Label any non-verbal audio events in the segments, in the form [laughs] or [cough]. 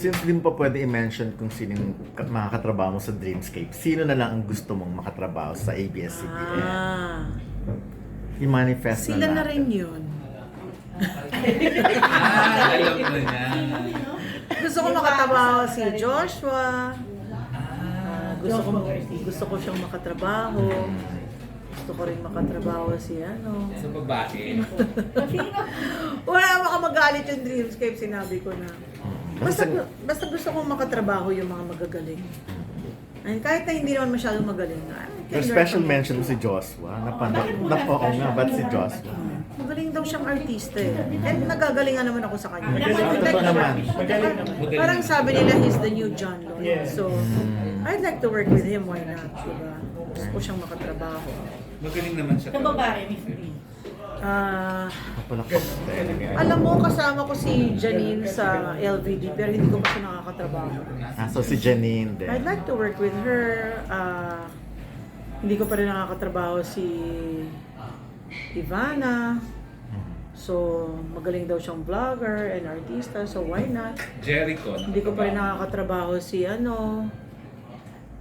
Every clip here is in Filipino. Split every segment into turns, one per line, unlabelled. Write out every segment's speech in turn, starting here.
Since din pa pwede i-mention kung sino yung ka- makakatrabaho mo sa Dreamscape, sino na lang ang gusto mong makatrabaho sa ABS-CBN?
Ah,
I-manifest
sila
na
na
natin.
rin yun. [laughs]
Ah, alam ko na.
Gusto ko makatrabaho si Joshua. Ah, gusto ko gusto ko siyang makatrabaho. Gusto ko rin makatrabaho si ano.
Sa babae. [laughs]
Wala baka magalit yung Dreamscape, sinabi ko na. Basta,
Basta,
basta gusto kong makatrabaho yung mga magagaling. And kahit na hindi naman masyadong magaling.
Pero
learn
special mention mo si Joshua. Napanood, nap oo nga, ba't si Joshua?
Magaling daw siyang artista eh. And nagagalingan naman ako sa kanya.
Totoo naman.
Magaling naman.
Parang sabi nila he's the new John Lloyd. So, I'd like to work with him. Why not? Diba? Gusto ko siyang makatrabaho.
Magaling naman siya.
Sa babae, Miss B.
Ah, alam mo, kasama ko si Janine sa LVD pero hindi ko pa siya nakakatrabaho.
Ah, so si Janine din.
I'd like to work with her. Ah, hindi ko pa rin nakakatrabaho si Ivana. So, magaling daw siyang vlogger and artista, so why not?
Jericho.
Hindi ko pa rin nakakatrabaho si ano,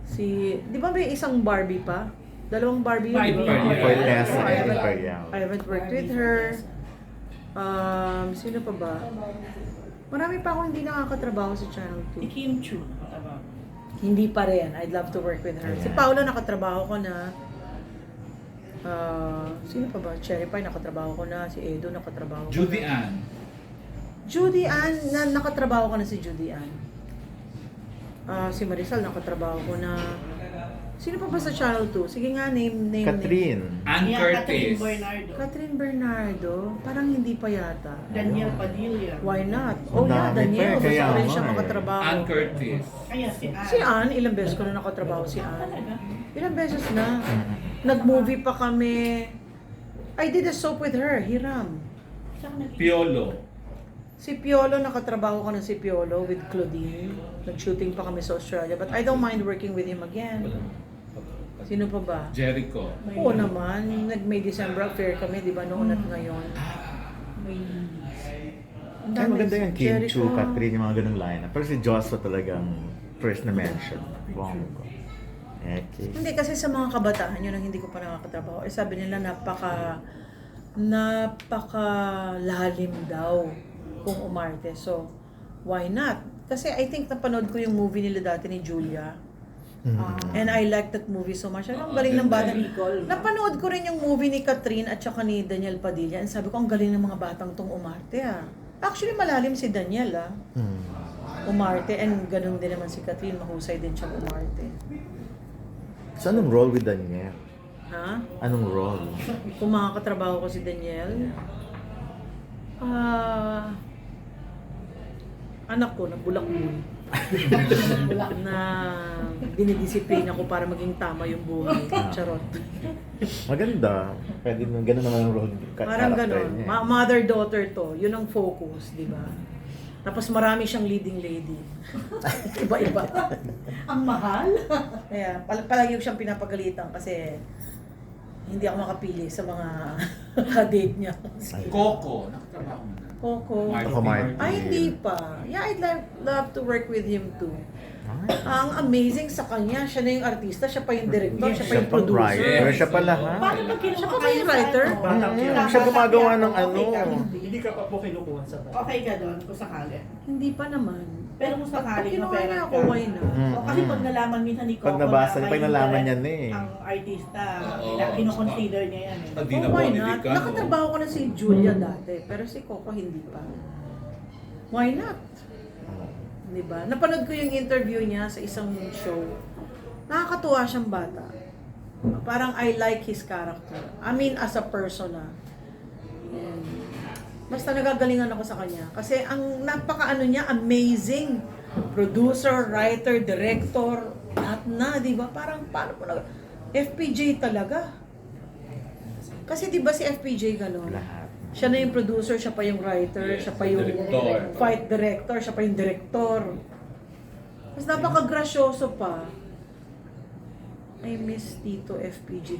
si, di ba may isang Barbie pa? Dalawang Barbie yun, di ba?
Imperial.
For Tessa
I
and
haven't-
Imperial.
I haven't worked with her. Um, sino pa ba? Marami pa akong hindi nakakatrabaho sa Channel
Si
2.
Kim Chu. nakatabaho.
Hindi pa rin. I'd love to work with her. Si. Paula nakatrabaho ko na. Ah, sino pa ba? Cherry Pie nakatrabaho ko na. Si Edo nakatrabaho ko
Judy
na.
Ann.
Judy Ann, na nakatrabaho ko na si Judy Ann. Ah, si Marisol nakatrabaho ko na. Sino pa ba sa Channel 2? Sige nga, name, name, name.
Catherine.
Ann
Yan, Catherine
Curtis.
Bernardo.
Catherine Bernardo. Parang hindi pa yata.
Daniel Padilla.
Why not? Oh
Ang
yeah,
dami
Daniel.
pa eh, kaya
rin
nga
siya
eh.
makatrabaho.
Ann Curtis.
Kaya si Ann.
Si Ann, ilang beses ko na nakatrabaho si Ann.
Talaga?
Ilang beses na. Nag-movie pa kami. I did a soap with her, Hiram.
Saan
Piolo.
Si Piolo, nakatrabaho ko na si Piolo with Claudine. Nag-shooting pa kami sa Australia. But I don't mind working with him again. Sino pa ba?
Jericho.
Oo naman. Nag-May December affair kami, di ba? Noon at ngayon.
May...
Ang
Ay, maganda yung Kim
Jericho.
Chu, Catherine, yung mga ganung line. Pero si Joshua talagang first na mention. Bonggo. Okay.
Hindi kasi sa mga kabataan yun ang hindi ko pa nakakatrabaho. Eh sabi nila napaka napaka lalim daw kung umarte. So, why not? Kasi I think napanood ko yung movie nila dati ni Julia.
Mm.
And I like that movie so much. Ano, ang galing ng bata. Napanood ko rin yung movie ni Catherine at saka ni Daniel Padilla. And sabi ko, ang galing ng mga batang tong umarte ah. Actually, malalim si Daniel ah.
Mm.
Umarte. And ganun din naman si Catherine. Mahusay din siyang umarte.
So, anong role with Daniel?
Ha?
Anong role?
Kung makakatrabaho ko si Daniel, ah, anak ko, nabulak mo. Na dinidisiplina ko para maging tama yung buhay. Charot.
Maganda. Pwede mo, ganun naman ang role.
Parang ganon.
niya.
Ma- Mother-daughter to. Yun ang focus, di ba? Tapos marami siyang leading lady. [laughs] Iba-iba.
Ang mahal?
Kaya pal- palagi ko siyang pinapagalitan kasi hindi ako makapili sa mga [laughs] ka-date niya.
Coco. Nakatrabaho mo na.
Coco.
Ako, Martin.
Ay, hindi pa. Yeah, I'd love, love to work with him too. Ang amazing sa kanya, siya na yung artista, siya pa yung director, siya pa
Siya
yung
pa
producer.
writer. Siya pa lahat.
Paano pag kinuha
Siya pa ba
kayo
yung
sa
writer?
ano?
Mm,
Tama,
siya gumagawa ng ano.
ka.
Hindi ka pa po kinukuha sa
Okay ka doon kung sakali.
Hindi pa naman.
Pero kung sakali,
Pag kinuha
mapera
niya
ka.
ako, why not?
Mm,
O, kasi
mm.
pag nalaman minsan ni Coco
Pag nabasa niya,
na
pag nalaman niya na eh.
Ang artista,
Oo.
oh, kinoconsider niya yan eh.
Ah, di na
Oh, why
po,
not?
hindi ka.
Nakatrabaho ko na si Julia dati, pero si Coco hindi pa. Why not? Di ba? Napanood ko yung interview niya sa isang show. Nakakatuwa siyang bata. Parang I like his character. I mean, as a person ah. And, basta nagagalingan ako sa kanya. Kasi ang napaka-ano niya, amazing. Producer, writer, director, lahat na, di ba? Parang, paano po nag... FPJ talaga. Kasi di ba si FPJ gano'n?
Lahat.
Siya na yung producer, siya pa yung writer,
Yes,
siya pa yung
director.
fight director, siya pa yung director. Mas napaka-grasyoso pa. I miss Tito FPG.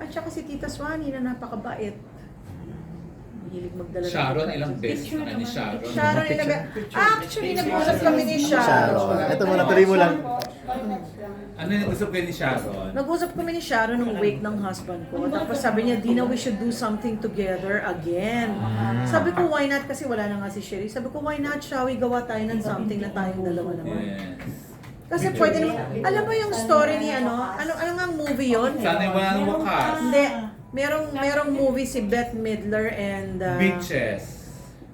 At saka si Tita Swanee na napakabait. Mahilig magdala ng
Sharon,
pagkain.
ilang beses na kayo ni Sharon?
Sharon, ilang Actually, nag-usap kami ni Sharon.
Sharon. Ito muna, tuloy mo lang.
Ano yung gusto kayo ni Sharon?
Nag-usap kami ni Sharon nung wake ng husband ko. Tapos sabi niya, Dina, we should do something together again. Sabi ko, why not? Kasi wala na nga si Sherry. Sabi ko, why not? Shall we gawa tayo ng something na tayong dalawa naman?
Yes.
Kasi pwede naman. Alam mo yung story ni ano? Ano, ano nga movie yon?
Sana yung wala nang wakas.
Hindi. Merong, merong movie si Bette Midler and... uh,
Beaches.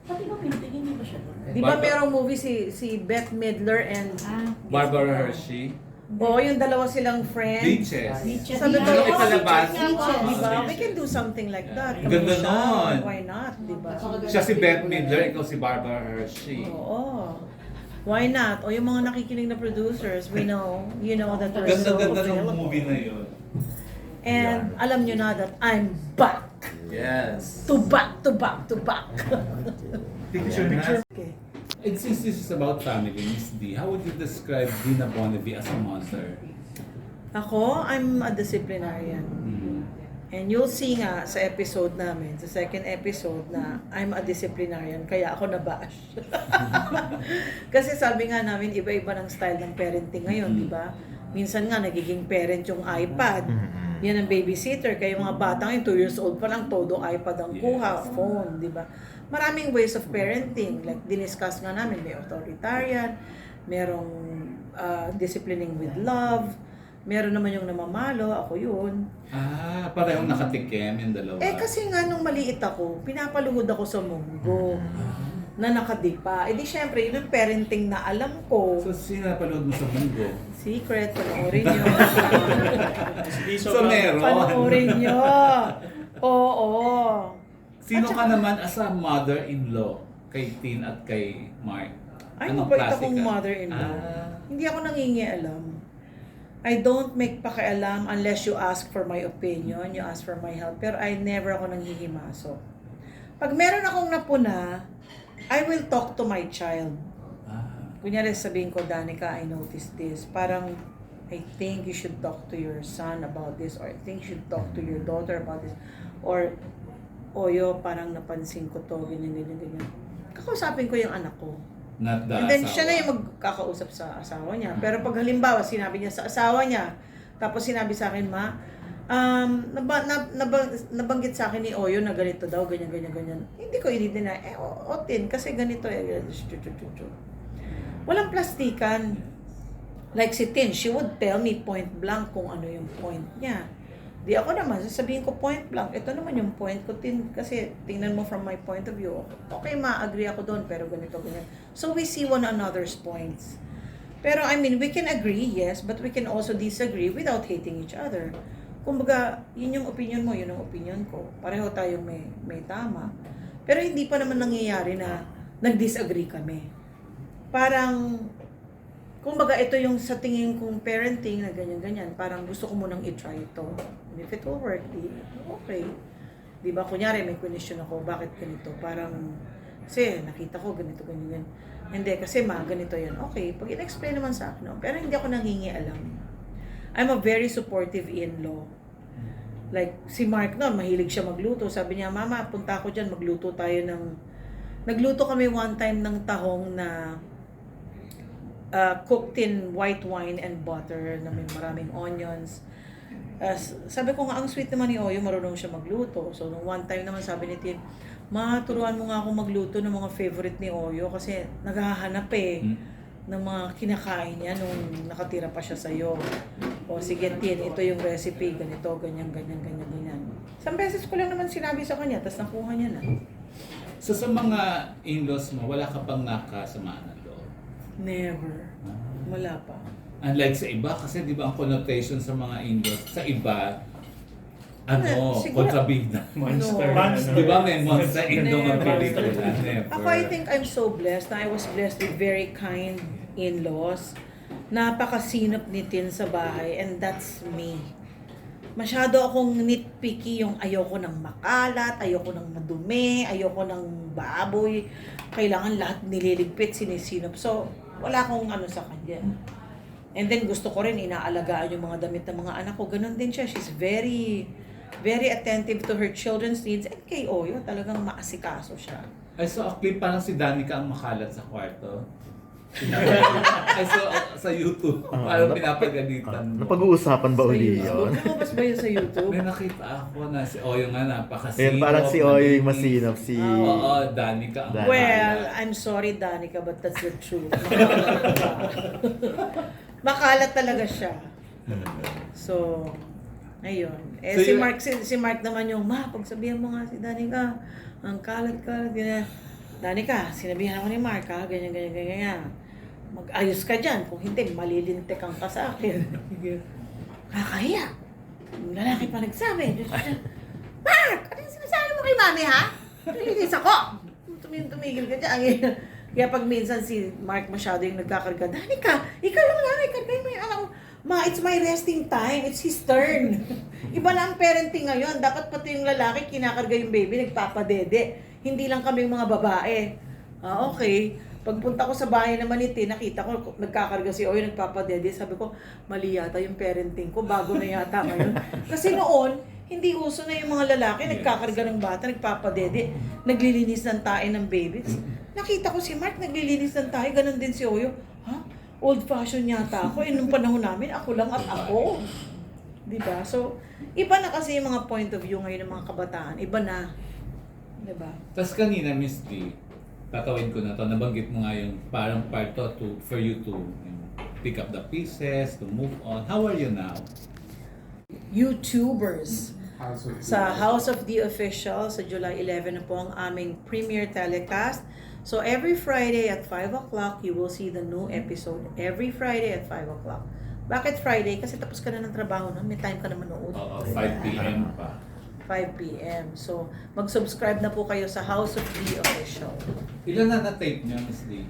Pati ba pintig, hindi ba siya doon?
Di ba merong movie si si Bette Midler and...
Ah,
Barbara Hershey.
Oo, yung dalawa silang friends.
Beaches.
Beaches.
Sabi ko,
Ano
oh,
ipalabas?
beaches, di ba? We can do something like that.
Ang ganda
siya,
nun.
Why not, di ba?
Siya si Bette Midler, ikaw si Barbara Hershey.
Oo. Why not? O yung mga nakikinig na producers, we know, you know that we're so
Ganda-ganda ng
available.
movie na yun.
And alam nyo na that I'm back.
Yes.
To back, to back, to back. [laughs]
Picture na.
okay.
And since this is about family, Miss D, how would you describe Dina Bonnevie as a mother?
Ako, I'm a disciplinarian.
Mm.
And you'll see nga sa episode namin, sa second episode na I'm a disciplinarian, kaya ako nabash. [laughs] [laughs] Kasi sabi nga namin, iba-iba ng style ng parenting ngayon, di ba? Minsan nga, nagiging parent yung iPad.
Mm-mm.
Yan ang babysitter. Kaya yung mga bata ngayon, 2 years old pa lang, todo iPad ang kuha, phone, di ba? Maraming ways of parenting. Like, diniscuss nga namin, may authoritarian, merong ah, disciplining with love, meron naman yung namamalo, ako yun.
Ah, parehong nakatikim yung dalawa.
Eh kasi nga nung maliit ako, pinapaluhod ako sa munggo na nakadipa. Eh di syempre, yun yung parenting na alam ko.
So, sino napanood mo sa mundo?
Secret, panoorin nyo.
Hindi
So, meron.
panoorin nyo. Oo.
Sino ka naman as a mother-in-law kay Tin at kay Mark?
Ay,
Anong
mabait
klase
akong
ka?
mother-in-law.
Ah.
Hindi ako nangingialam. I don't make pakialam unless you ask for my opinion, you ask for my help. Pero I never ako nanghihimaso. Pag meron akong napuna, I will talk to my child.
Ah.
Kunyari sabihin ko, Danica, I noticed this. Parang, I think you should talk to your son about this or I think you should talk to your daughter about this. Or, Oyo, parang napansin ko to, ganyan, ganyan, ganyan. Kakausapin ko yung anak ko.
Not the
And then
asawa.
siya na yung magkakausap sa asawa niya. Pero pag halimbawa, sinabi niya sa asawa niya, tapos sinabi sa akin, ma, um, naba, nab, nabang, nabanggit sa akin ni Oyo na ganito daw, ganyan, ganyan, ganyan. Hindi ko i-deny, eh, o, otin, kasi ganito, eh. Walang plastikan. Like si Tin, she would tell me point blank kung ano yung point niya. Di ako naman, sasabihin ko point blank, ito naman yung point ko, Tin, kasi tingnan mo from my point of view, okay, ma-agree ako doon, pero ganito, ganyan. So we see one another's points. Pero I mean, we can agree, yes, but we can also disagree without hating each other. Kumbaga, yun yung opinion mo, yun ang opinion ko. Pareho tayong may, may tama. Pero hindi pa naman nangyayari na nag-disagree kami. Parang, kumbaga ito yung sa tingin kong parenting na ganyan-ganyan, parang gusto ko munang i-try ito. And if it will work, di, okay. Di ba, kunyari may question ako, bakit ganito? Parang, kasi nakita ko ganito, ganyan, ganyan. Hindi, kasi ma, ganito yan. Okay, pag in-explain naman sa akin, no? pero hindi ako nangingi alam. I'm a very supportive in-law. Like, si Mark noon, mahilig siya magluto. Sabi niya, Mama, punta ako dyan, magluto tayo ng... Nagluto kami one time ng tahong na uh, cooked in white wine and butter na may maraming onions. Uh, sabi ko nga, ang sweet naman ni Oyo, marunong siya magluto. So, nung one time naman sabi ni Tin, Ma, turuan mo nga ako magluto ng mga favorite ni Oyo kasi naghahanap eh
Hmm?
Ng mga kinakain niya nung nakatira pa siya sa'yo. O sige, Tin, ito yung recipe, ganito, ganyan, ganyan, ganyan, ganyan. Isang beses ko lang naman sinabi sa kanya, tapos nakuha niya na.
So sa mga in-laws mo, wala ka pang nakasamaan na loob?
Never. Wala pa.
Unlike sa iba, kasi di ba ang connotation sa mga in-laws, sa iba, ano,
siguro-
kontrabida. [laughs]
Monster.
No.
ano.
Di ba may monster in-law ng pelikula? Never.
Ako, I think I'm so blessed na I was blessed with very kind in-laws. Napakasinop ni Tin sa bahay and that's me. Masyado akong nitpicky yung ayoko ng makalat, ayoko ng madumi, ayoko ng baboy. Kailangan lahat nililigpit, sinisinop. So, wala akong ano sa kanya. And then gusto ko rin inaalagaan yung mga damit ng mga anak ko. Ganon din siya. She's very very attentive to her children's needs. And kay Oyo, talagang maasikaso siya.
Ay, so a clip parang si Danica ang makalat sa kwarto. [laughs] Ay, so sa YouTube,
Ah,
parang
nap-
pinapagalitan
Ah,
mo.
napag-uusapan ba uli yun?
Lumabas ba yun sa YouTube?
May nakita ako na si Oyo nga napakasinop.
Ayan, parang si Oyo yung masinop, si...
Ah,
Oo, Danica ang
Danica.
Well,
makalat.
I'm sorry, Danica, but that's the truth. [laughs] Makalat talaga siya. [laughs] So, ayun. Eh,
So,
si Mark, si, si Mark naman yung, ma, pagsabihan mo nga si Danica, ang kalat-kalat, ganyan. Danica, sinabihan ako ni Mark, ha, ganyan, ganyan, ganyan, ganyan. Mag-ayos ka dyan. Kung hindi, malilintikan ka sa akin. [laughs] Kakahiya. Yung lalaki pa nagsabi. Mark! Ano yung sinasabi mo kay mami, ha? Nalilis ako! Tumigil, tumigil ka dyan. Kaya pag minsan si Mark masyado yung nagkakarga, Danica, ikaw lang lang, ikargay mo yung anak mo. Ma, it's my resting time. It's his turn. [laughs] Iba na ang parenting ngayon. Dapat pati yung lalaki, kinakarga yung baby, nagpapadede. Hindi lang kami mga babae. Ah, okay. Pagpunta ko sa bahay naman ni Tin, nakita ko nagkakarga si Oy, nagpapadede. Sabi ko, mali yata yung parenting ko. Bago na yata ngayon. [laughs] Kasi noon, hindi uso na yung mga lalaki, nagkakarga ng bata, nagpapadede, naglilinis ng tae ng baby. Tapos, nakita ko si Mark, naglilinis ng tae, ganun din si Oyo. Old fashion yata ako. Eh, nung panahon namin, ako lang at ako. Di ba? So, iba na kasi yung mga point of view ngayon ng mga kabataan. Iba na. Di ba?
Tapos kanina, Miss D, tatawid ko na to, nabanggit mo nga yung parang part to, to for you to you know, pick up the pieces, to move on. How are you now?
YouTubers. Sa House of the Official, sa July 11 na po ang aming premiere telecast. So every Friday at 5 o'clock, you will see the new episode. Every Friday at 5 o'clock. Bakit Friday? Kasi tapos ka na ng trabaho na, may time ka na manood.
Oo, 5 p.m. pa.
5 p.m. So, mag-subscribe na po kayo sa House of the Official.
Ilan na na-tape niyo, Miss D?